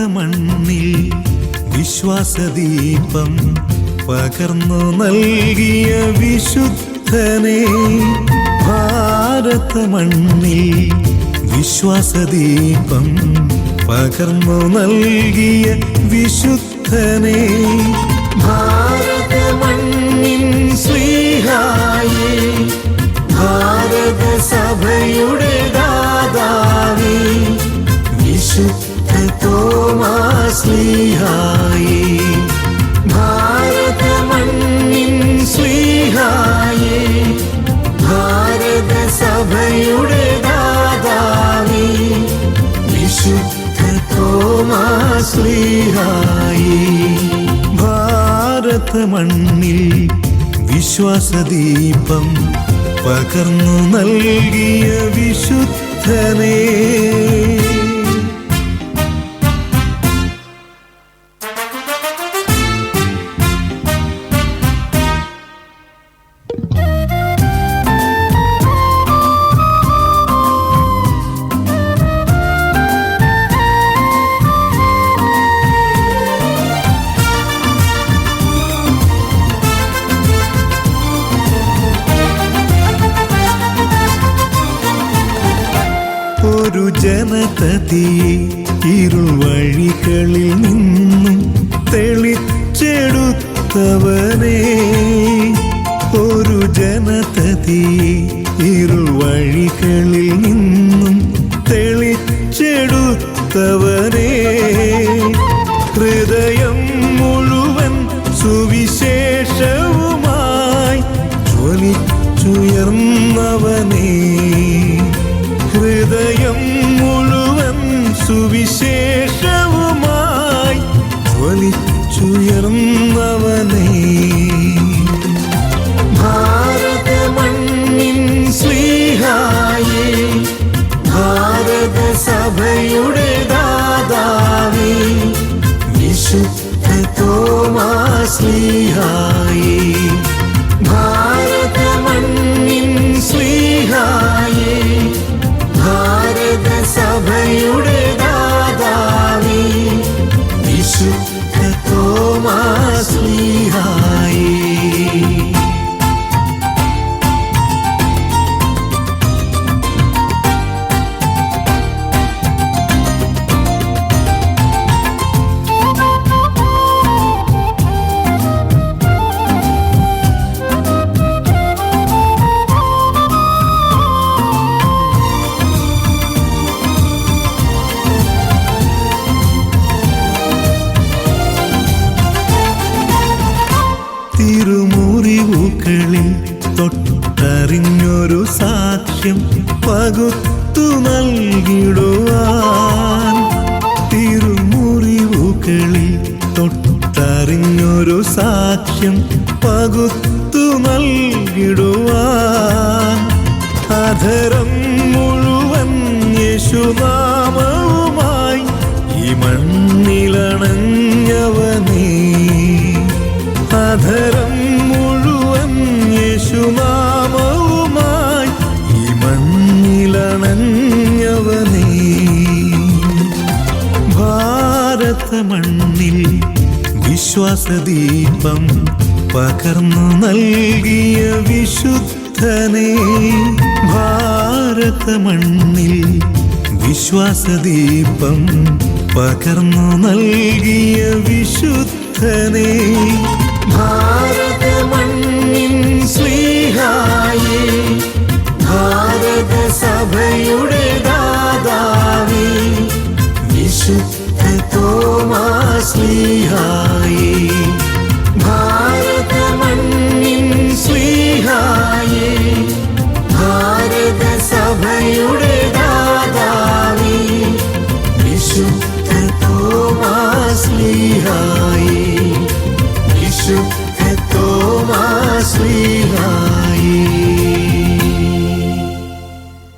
ഭാരത മണ്ണിൽ വിശ്വാസദീപം പകർന്നു നൽകിയ വിശുദ്ധനെ ഭാരത മണ്ണിൽ വിശ്വാസദീപം പകർന്നു നൽകിയ വിശുദ്ധനെ ഭാരത മണ്ണിൻ ശ്രീഹായേ ഭാരത സഭയുടെ ദാതാവേ വിശുദ്ധ തോമാശ്ലീഹായേ ഭാരത മണ്ണിൻ ശ്രീഹായേ ഭാരത സഭയുടെ ദാതാവേ. വിശുദ്ധ തോമാശ്ലീഹായേ ഭാരത മണ്ണിൽ വിശ്വാസദീപം പകർന്നു നൽകിയ വിശുദ്ധനേ. ഒരു ജനതതിയെ ഇരുൾ വഴികളിൽ നിന്നും തെളിച്ചെടുത്തവനെ. സുവിശേഷവുമായി ജ്വലിച്ചുയർന്നവനേ. ഭാരത മണ്ണിൻ ശ്രീഹായേ ഭാരത സഭയുടെ ദാതാവേ വിശുദ്ധ തോമാശ്ലീഹായേ ഭാരത മണ്ണിൻ ശ്രീഹായേ തിരുമുറിവുകളിൽ തൊട്ടറിഞ്ഞൊരു സാക്ഷ്യം പകുത്തു നൽകിടുവാൻ. തിരുമുറിവുകളിൽ തൊട്ടറിഞ്ഞൊരു സാക്ഷ്യം പകുത്തു നൽകിടുവാൻ. വിശ്വാസദീപം പകർന്നു നൽകിയ വിശുദ്ധനെ ഭാരത മണ്ണിൽ വിശ്വാസദീപം പകർന്നു നൽകിയ വിശുദ്ധനെ വിശുദ്ധ തോമാശ്ലീഹായേ